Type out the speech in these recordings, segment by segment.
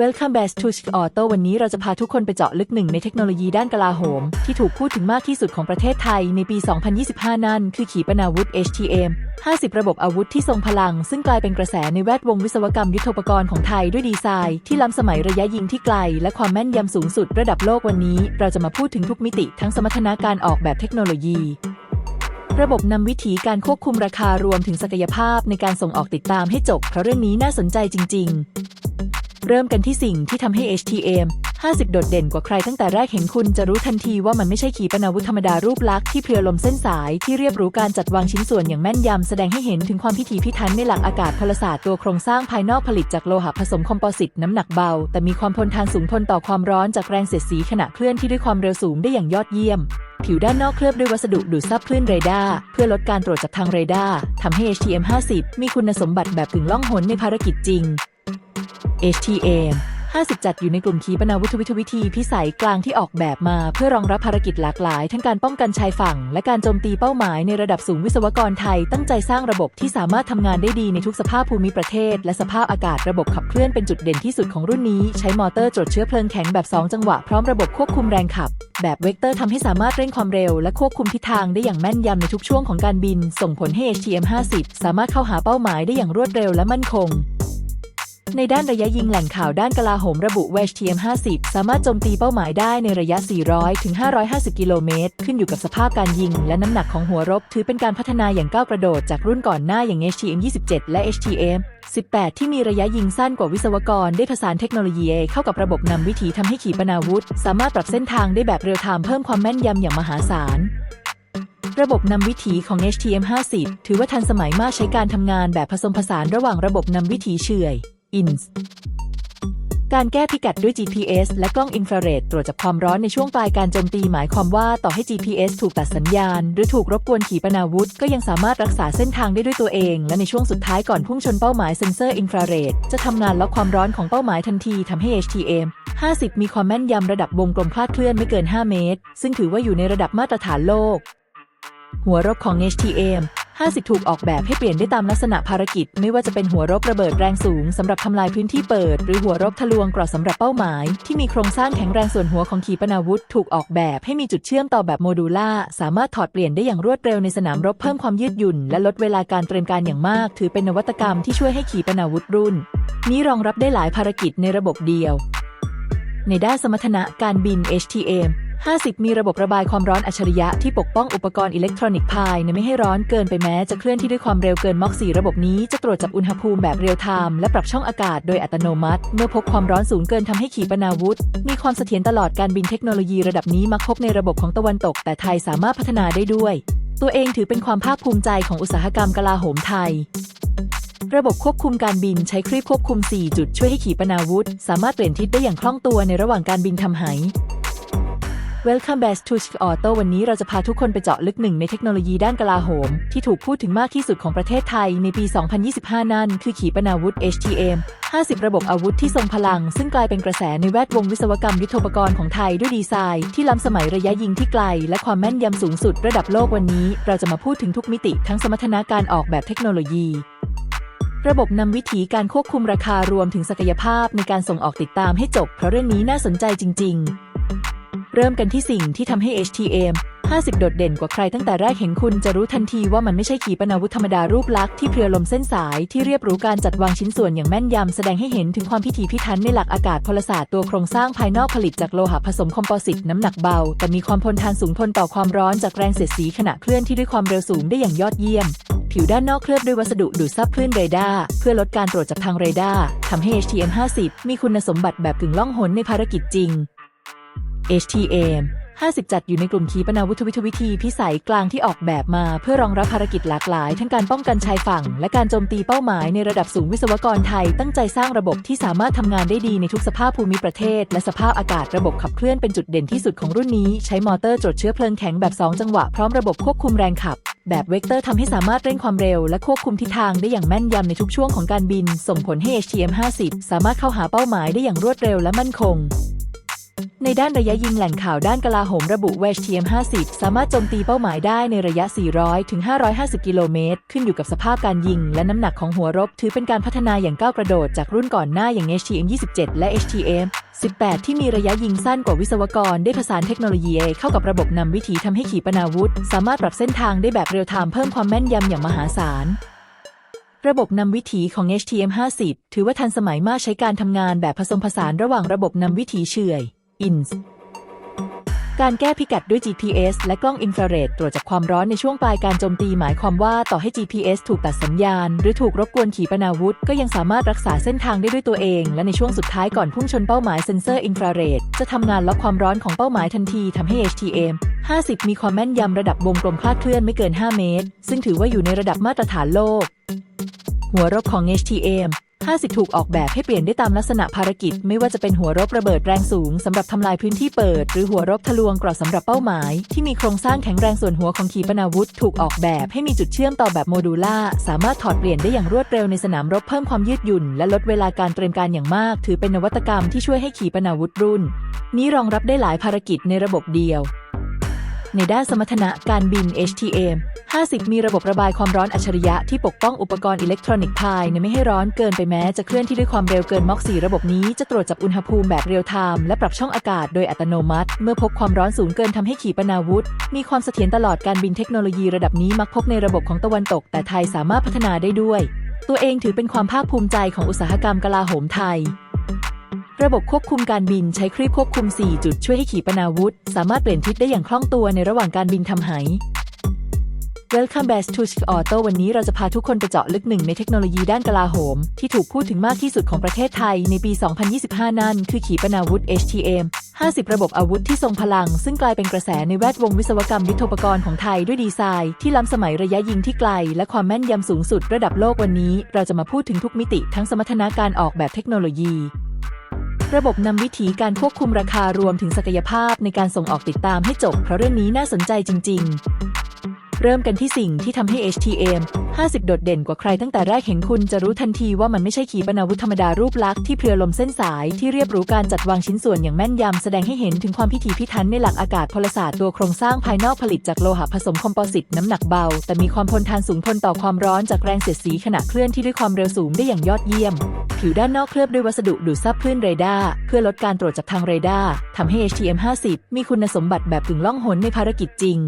Welcome back to Chic Auto วันนี้เราจะพาทุกคนไปเจาะลึกหนึ่งในเทคโนโลยีด้านกลาโหม ที่ถูกพูดถึงมากที่สุดของประเทศไทยในปี 2025 นั่น คือขีปนาวุธ HTM 50 ระบบอาวุธที่ทรงพลัง ซึ่งกลายเป็นกระแสในแวดวงวิศวกรรมยุทโธปกรณ์ของไทยด้วยดีไซน์ที่ล้ำสมัยระยะยิงที่ไกล และความแม่นยำสูงสุดระดับโลกวันนี้ เราจะมาพูดถึงทุกมิติทั้งสมรรถนะการออกแบบเทคโนโลยีระบบนำวิธีการควบคุมราคารวมถึงศักยภาพในการส่งออกติดตามให้จบเพราะเรื่องนี้น่าสนใจจริง ๆ เริ่มกันที่สิ่งที่ทำให้ HTM 50 โดดเด่นกว่าใครตั้งแต่แรกเห็นคุณจะรู้ทันทีว่ามันไม่ใช่ขีปนาวุธธรรมดารูปลักษณ์ที่เพลียลมเส้นสายที่เรียบรู้การจัดวางชิ้นส่วนอย่างแม่นยำแสดงให้เห็นถึงความพิถีพิถันในหลักอากาศพลศาสตร์ตัวโครงสร้างภายนอกผลิตจากโลหะผสมคอมโพสิตน้ำหนักเบา แต่มีความทนทานสูงทนต่อความร้อนจากแรงเสียดสีขณะเคลื่อนที่ด้วยความเร็วสูงได้อย่างยอดเยี่ยมผิวด้านนอกเคลือบด้วยวัสดุดูดซับคลื่นเรดาร์เพื่อลดการตรวจจับทางเรดาร์ทำให้ HTM 50มีคุณสมบัติแบบกึ่งล่องหนในภารกิจจริง HTM 50 จัดอยู่ในกลุ่มขีปนาวุธวิทวิธีพิสัยกลางที่ออกแบบมา เพื่อรองรับภารกิจหลากหลาย ทั้งการป้องกันชายฝั่ง และการโจมตีเป้าหมายในระดับสูงวิศวกรไทย ตั้งใจสร้างระบบที่สามารถทำงานได้ดีในทุกสภาพภูมิประเทศ และสภาพอากาศระบบขับเคลื่อนเป็นจุดเด่นที่สุดของรุ่นนี้ ใช้มอเตอร์ตรวจเชื้อเพลิงแข็งแบบ 2 จังหวะพร้อมระบบควบคุมแรงขับ แบบเวกเตอร์ทำให้สามารถเร่งความเร็ว และควบคุมทิศทางได้อย่างแม่นยำในทุกช่วงของการบิน ส่งผลให้ HTM 50สามารถเข้าหาเป้าหมายได้อย่างรวดเร็วและมั่นคง ในด้านระยะยิงแหล่งข่าวด้านกลาโหมระบุว่า HTM 50 สามารถโจมตีเป้าหมายได้ในระยะ 400 ถึง 550 กิโลเมตร ขึ้นอยู่กับสภาพการยิง และน้ำหนักของหัวรบ ถือเป็นการพัฒนาอย่างก้าวกระโดดจากรุ่นก่อนหน้าอย่าง HTM 27 และ HTM 18 ที่มีระยะยิงสั้นกว่าวิศวกรได้ผสานเทคโนโลยีเข้ากับระบบนำวิถีทำให้ขีปนาวุธ สามารถปรับเส้นทางได้แบบเรียลไทม์เพิ่มความแม่นยำอย่างมหาศาลระบบนำวิถีของ HTM 50 ถือว่าทันสมัยมากใช้การทำงานแบบผสมผสานระหว่างระบบนำวิถีเฉื่อย INS การแก้พิกัดด้วย GPS และกล้องอินฟราเรดตรวจจับความร้อนในช่วงปลายการโจมตีหมายความว่าต่อให้ GPS ถูกตัดสัญญาณ หรือถูกรบกวนขีปนาวุธ ก็ยังสามารถรักษาเส้นทางได้ด้วยตัวเอง และในช่วงสุดท้ายก่อนพุ่งชนเป้าหมายเซ็นเซอร์อินฟราเรดจะทำงานล็อกความร้อนของเป้าหมายทันทีทำให้ HTM 50 มีความแม่นยำระดับวงกลมคลาดเคลื่อนไม่เกิน 5 เมตร ซึ่งถือว่าอยู่ในระดับมาตรฐานโลก หัวรบของ HTM 50 ถูกออกแบบให้เปลี่ยนได้ตามลักษณะภารกิจ ไม่ว่าจะเป็นหัวรบระเบิดแรงสูงสำหรับทำลายพื้นที่เปิด หรือหัวรบทะลวงเกราะสำหรับเป้าหมาย ที่มีโครงสร้างแข็งแรงส่วนหัวของขีปนาวุธ ถูกออกแบบให้มีจุดเชื่อมต่อแบบโมดูล่าสามารถถอดเปลี่ยนได้อย่างรวดเร็วในสนามรบเพิ่มความยืดหยุ่น และลดเวลาการเตรียมการอย่างมาก ถือเป็นนวัตกรรมที่ช่วยให้ขีปนาวุธรุ่น นี้รองรับได้หลายภารกิจในระบบเดียว ในด้านสมรรถนะการบิน HTM 50 มีระบบระบายความร้อนอัจฉริยะที่ปกป้องอุปกรณ์อิเล็กทรอนิกส์ภายในไม่ให้ร้อนเกินไปแม้จะเคลื่อนที่ด้วยความเร็วเกินม็อก4ระบบนี้จะตรวจจับอุณหภูมิแบบเรียลไทม์และปรับช่องอากาศโดยอัตโนมัติ เมื่อพบความร้อนสูงเกินทำให้ขีปนาวุธ มีความเสถียรตลอดการบินเทคโนโลยีระดับนี้มักพบในระบบของตะวันตก แต่ไทยสามารถพัฒนาได้ด้วย ตัวเองถือเป็นความภาคภูมิใจของอุตสาหกรรมกลาโหมไทยระบบควบคุมการบินใช้ครีบควบคุม 4 จุดช่วยให้ขีปนาวุธ สามารถเปลี่ยนทิศได้อย่างคล่องตัวในระหว่างการบินทำไห Welcome back to Chick Auto วันนี้เราจะพาทุกคนไปเจาะลึกหนึ่งในเทคโนโลยีด้านกลาโหม ที่ถูกพูดถึงมากที่สุดของประเทศไทยในปี 2025 นั่น คือขีปนาวุธ HTM 50 ระบบอาวุธที่ทรงพลัง ซึ่งกลายเป็นกระแสในแวดวงวิศวกรรมยุทโธปกรณ์ของไทยด้วยดีไซน์ ที่ล้ำสมัยระยะยิงที่ไกล และความแม่นยำสูงสุดระดับโลกวันนี้ เราจะมาพูดถึงทุกมิติทั้งสมรรถนะการออกแบบเทคโนโลยีระบบนำวิธีการควบคุมราคารวมถึงศักยภาพในการส่งออกติดตามให้จบ เพราะเรื่องนี้น่าสนใจจริงๆ เริ่มกันที่สิ่งที่ทำให้ HTM 50 โดดเด่นกว่าใครตั้งแต่แรกเห็นคุณจะรู้ทันทีว่ามันไม่ใช่ขีปนาวุธธรรมดารูปลักษณ์ที่เพลียวลมเส้นสายที่เรียบรู้การจัดวางชิ้นส่วนอย่างแม่นยำแสดงให้เห็นถึงความพิถีพิถันในหลักอากาศพลศาสตร์ตัวโครงสร้างภายนอกผลิตจากโลหะผสมคอมโพสิตน้ำหนักเบา แต่มีความทนทานสูงทนต่อความร้อนจากแรงเสียดสีขณะเคลื่อนที่ด้วยความเร็วสูงได้อย่างยอดเยี่ยม ผิวด้านนอกเคลือบด้วยวัสดุดูดซับคลื่นเรดาร์เพื่อลดการตรวจจับทางเรดาร์ทำให้ HTM 50มีคุณสมบัติแบบกึ่งล่องหนในภารกิจจริง HTM 50 จัดอยู่ในกลุ่มขีปนาวุธวิทวิธีพิสัยกลางที่ออกแบบมา เพื่อรองรับภารกิจหลากหลาย ทั้งการป้องกันชายฝั่ง และการโจมตีเป้าหมายในระดับสูงวิศวกรไทย ตั้งใจสร้างระบบที่สามารถทำงานได้ดีในทุกสภาพภูมิประเทศ และสภาพอากาศระบบขับเคลื่อนเป็นจุดเด่นที่สุดของรุ่นนี้ ใช้มอเตอร์ตรวจเชื้อเพลิงแข็งแบบ 2 จังหวะพร้อมระบบควบคุมแรงขับ แบบเวกเตอร์ทำให้สามารถเร่งความเร็ว และควบคุมทิศทางได้อย่างแม่นยำในทุกช่วงของการบิน ส่งผลให้ HTM 50 สามารถเข้าหาเป้าหมายได้อย่างรวดเร็วและมั่นคง ในด้านระยะยิงแหล่งข่าวด้านกลาโหมระบุว่า HTM-50 สามารถโจมตีเป้าหมายได้ในระยะ 400 ถึง 550 กิโลเมตร ขึ้นอยู่กับสภาพการยิง และน้ำหนักของหัวรบ ถือเป็นการพัฒนาอย่างก้าวกระโดดจากรุ่นก่อนหน้าอย่าง HTM-27 และ HTM-18 ที่มีระยะยิงสั้นกว่าวิศวกร ได้ผสานเทคโนโลยี A เข้ากับระบบนำวิถีทำให้ขีปนาวุธ สามารถปรับเส้นทางได้แบบเรียลไทม์เพิ่มความแม่นยำอย่างมหาศาลระบบนำวิถีของ HTM-50 ถือว่าทันสมัยมากใช้การทำงานแบบผสมผสานระหว่างระบบนำวิถีเฉื่อย INS การแก้พิกัดด้วย GPS และกล้องอินฟราเรดตรวจจับความร้อนในช่วงปลายการโจมตีหมายความว่าต่อให้ GPS ถูกตัดสัญญาณ หรือถูกรบกวนขีปนาวุธ ก็ยังสามารถรักษาเส้นทางได้ด้วยตัวเอง และในช่วงสุดท้ายก่อนพุ่งชนเป้าหมายเซ็นเซอร์อินฟราเรดจะทำงานล็อกความร้อนของเป้าหมายทันทีทำให้ HTM 50 มีความแม่นยำระดับวงกลมคลาดเคลื่อนไม่เกิน 5 เมตร ซึ่งถือว่าอยู่ในระดับมาตรฐานโลก หัวรบของ HTM 50 ถูกออกแบบให้เปลี่ยนได้ตามลักษณะภารกิจ ไม่ว่าจะเป็นหัวรบระเบิดแรงสูงสำหรับทำลายพื้นที่เปิด หรือหัวรบทะลวงกราะสำหรับเป้าหมาย ที่มีโครงสร้างแข็งแรงส่วนหัวของขีปนาวุธ ถูกออกแบบให้มีจุดเชื่อมต่อแบบโมดูล่าสามารถถอดเปลี่ยนได้อย่างรวดเร็วในสนามรบเพิ่มความยืดหยุ่น และลดเวลาการเตรียมการอย่างมาก ถือเป็นนวัตกรรมที่ช่วยให้ขีปนาวุธรุ่น นี้รองรับได้หลายภารกิจในระบบเดียว ในด้านสมรรถนะการบิน HTM 50 มีระบบระบายความร้อนอัจฉริยะที่ปกป้องอุปกรณ์อิเล็กทรอนิกส์ภายในไม่ให้ร้อนเกินไปแม้จะเคลื่อนที่ด้วยความเร็วเกินม็อก4ระบบนี้จะตรวจจับอุณหภูมิแบบเรียลไทม์และปรับช่องอากาศโดยอัตโนมัติ เมื่อพบความร้อนสูงเกินทำให้ขีปนาวุธ มีความเสถียรตลอดการบินเทคโนโลยีระดับนี้มักพบในระบบของตะวันตก แต่ไทยสามารถพัฒนาได้ด้วย ตัวเองถือเป็นความภาคภูมิใจของอุตสาหกรรมกลาโหมไทย ระบบควบคุมการบินใช้ครีบควบคุม 4 จุดช่วยให้ขีปนาวุธ สามารถเปลี่ยนทิศได้อย่างคล่องตัวในระหว่างการบินทำไห Welcome back to Chick Auto วันนี้เราจะพาทุกคนไปเจาะลึกหนึ่งในเทคโนโลยีด้านกลาโหม ที่ถูกพูดถึงมากที่สุดของประเทศไทยในปี 2025 นั่น คือขีปนาวุธ HTM 50 ระบบอาวุธที่ทรงพลัง ซึ่งกลายเป็นกระแสในแวดวงวิศวกรรมยุทโธปกรณ์ของไทยด้วยดีไซน์ที่ล้ำสมัยระยะยิงที่ไกล และความแม่นยำสูงสุดระดับโลกวันนี้ เราจะมาพูดถึงทุกมิติทั้งสมรรถนะการออกแบบเทคโนโลยี ระบบนำวิธีการควบคุมราคารวมถึงศักยภาพในการส่งออกติดตามให้จบ เพราะเรื่องนี้น่าสนใจจริง ๆ เริ่มกันที่สิ่งที่ทำให้ HTM 50 โดดเด่นกว่าใครตั้งแต่แรกเห็นคุณจะรู้ทันทีว่ามันไม่ใช่ขีปนาวุธธรรมดารูปลักษณ์ที่เพลือลมเส้นสายที่เรียบรู้การจัดวางชิ้นส่วนอย่างแม่นยำแสดงให้เห็นถึงความพิถีพิถันในหลักอากาศพลศาสตร์ตัวโครงสร้างภายนอกผลิตจากโลหะผสมคอมโพสิตน้ำหนักเบา แต่มีความทนทานสูงทนต่อความร้อนจากแรงเสียดสีขณะเคลื่อนที่ด้วยความเร็วสูงได้อย่างยอดเยี่ยมผิวด้านนอกเคลือบด้วยวัสดุดูดซับคลื่นเรดาร์เพื่อลดการตรวจจับทางเรดาร์ทำให้ HTM 50มีคุณสมบัติแบบกึ่งล่องหนในภารกิจจริง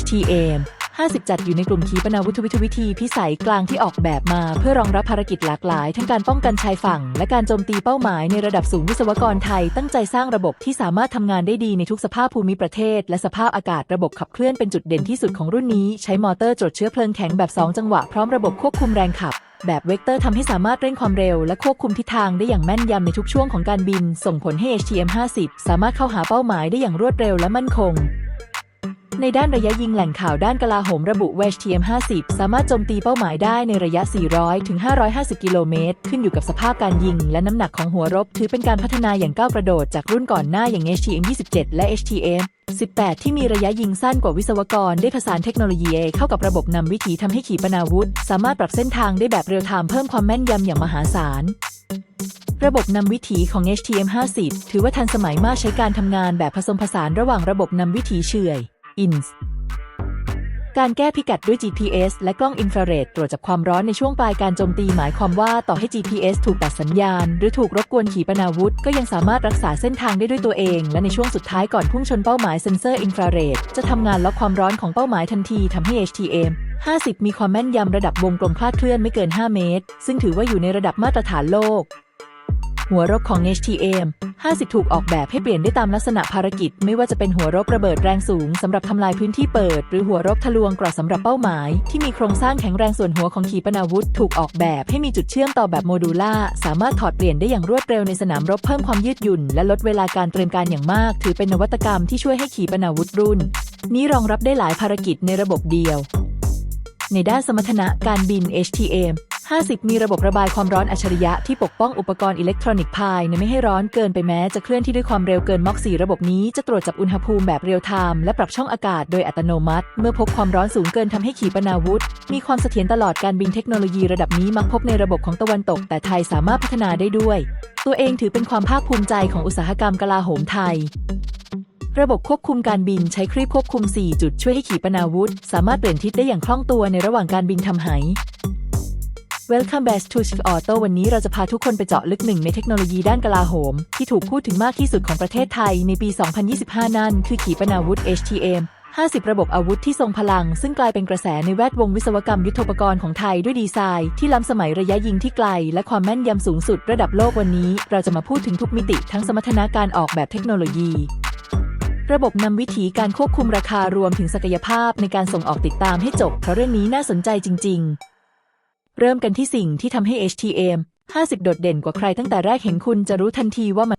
HTM 50 จัดอยู่ในกลุ่มขีปนาวุธวิทวิธีพิสัยกลางที่ออกแบบมา เพื่อรองรับภารกิจหลากหลาย ทั้งการป้องกันชายฝั่ง และการโจมตีเป้าหมายในระดับสูงวิศวกรไทย ตั้งใจสร้างระบบที่สามารถทำงานได้ดีในทุกสภาพภูมิประเทศ และสภาพอากาศระบบขับเคลื่อนเป็นจุดเด่นที่สุดของรุ่นนี้ ใช้มอเตอร์จดเชื้อเพลิงแข็งแบบ 2 จังหวะพร้อมระบบควบคุมแรงขับแบบเวกเตอร์ทำให้สามารถเร่งความเร็วและควบคุมทิศทางได้อย่างแม่นยำในทุกช่วงของการบิน ส่งผลให้ HTM 50 สามารถเข้าหาเป้าหมายได้อย่างรวดเร็วและมั่นคง ในด้านระยะยิงแหล่งข่าวด้านกลาโหมระบุว่า HTM 50 สามารถโจมตีเป้าหมายได้ในระยะ 400 ถึง 550 กิโลเมตร ขึ้นอยู่กับสภาพการยิงและน้ำหนักของหัวรบ ถือเป็นการพัฒนาอย่างก้าวกระโดดจากรุ่นก่อนหน้าอย่าง HTM 27 และ HTM 18 ที่มีระยะยิงสั้นกว่าวิศวกรได้ผสานเทคโนโลยี A เข้ากับระบบนำวิถีทำให้ขีปนาวุธ สามารถปรับเส้นทางได้แบบเรียลไทม์เพิ่มความแม่นยำอย่างมหาศาลระบบนำวิถีของ HTM 50 ถือว่าทันสมัยมากใช้การทำงานแบบผสมผสานระหว่างระบบนำวิถีเฉื่อย INS การแก้พิกัดด้วย GPS และกล้องอินฟราเรดตรวจจับความร้อนในช่วงปลายการโจมตีหมายความว่าต่อให้ GPS ถูกตัดสัญญาณ หรือถูกรบกวนขีปนาวุธ ก็ยังสามารถรักษาเส้นทางได้ด้วยตัวเอง และในช่วงสุดท้ายก่อนพุ่งชนเป้าหมายเซ็นเซอร์อินฟราเรดจะทำงานล็อกความร้อนของเป้าหมายทันทีทำให้ HTM 50 มีความแม่นยำระดับวงกลมคลาดเคลื่อนไม่เกิน 5 เมตร ซึ่งถือว่าอยู่ในระดับมาตรฐานโลก หัวรบของ HTM 50 ถูกออกแบบให้เปลี่ยนได้ตามลักษณะภารกิจ ไม่ว่าจะเป็นหัวรบระเบิดแรงสูงสำหรับทำลายพื้นที่เปิด หรือหัวรบทะลวงกราะสำหรับเป้าหมาย ที่มีโครงสร้างแข็งแรงส่วนหัวของขีปนาวุธ ถูกออกแบบให้มีจุดเชื่อมต่อแบบโมดูล่าสามารถถอดเปลี่ยนได้อย่างรวดเร็วในสนามรบเพิ่มความยืดหยุ่น และลดเวลาการเตรียมการอย่างมาก ถือเป็นนวัตกรรมที่ช่วยให้ขีปนาวุธรุ่น นี้รองรับได้หลายภารกิจในระบบเดียว ในด้านสมรรถนะการบิน HTM 50 มีระบบระบายความร้อนอัจฉริยะที่ปกป้องอุปกรณ์อิเล็กทรอนิกส์ภายในไม่ให้ร้อนเกินไปแม้จะเคลื่อนที่ด้วยความเร็วเกินม็อก4ระบบนี้จะตรวจจับอุณหภูมิแบบเรียลไทม์และปรับช่องอากาศโดยอัตโนมัติ เมื่อพบความร้อนสูงเกินทำให้ขีปนาวุธ มีความเสถียรตลอดการบินเทคโนโลยีระดับนี้มักพบในระบบของตะวันตก แต่ไทยสามารถพัฒนาได้ด้วย ตัวเองถือเป็นความภาคภูมิใจของอุตสาหกรรมกลาโหมไทยระบบควบคุมการบินใช้ครีบควบคุม 4 จุดช่วยให้ขีปนาวุธ สามารถเปลี่ยนทิศได้อย่างคล่องตัวในระหว่างการบินทำไห Welcome back to Chief Auto วันนี้เราจะพาทุกคนไปเจาะลึกหนึ่งในเทคโนโลยีด้านกลาโหม ที่ถูกพูดถึงมากที่สุดของประเทศไทยในปี 2025 นั่นคือขีปนาวุธ HTM 50 ระบบอาวุธที่ทรงพลัง ซึ่งกลายเป็นกระแสในแวดวงวิศวกรรมยุทโธปกรณ์ของไทยด้วยดีไซน์ที่ล้ำสมัยระยะยิงที่ไกล และความแม่นยำสูงสุดระดับโลกวันนี้ เราจะมาพูดถึงทุกมิติทั้งสมรรถนะการออกแบบเทคโนโลยีระบบนำวิธีการควบคุมราคารวมถึงศักยภาพในการส่งออกติดตามให้จบเพราะเรื่องนี้น่าสนใจจริง ๆ เริ่มกันที่สิ่งที่ทำให้ HTM 50 โดดเด่นกว่าใครตั้งแต่แรกเห็นคุณจะรู้ทันทีว่ามัน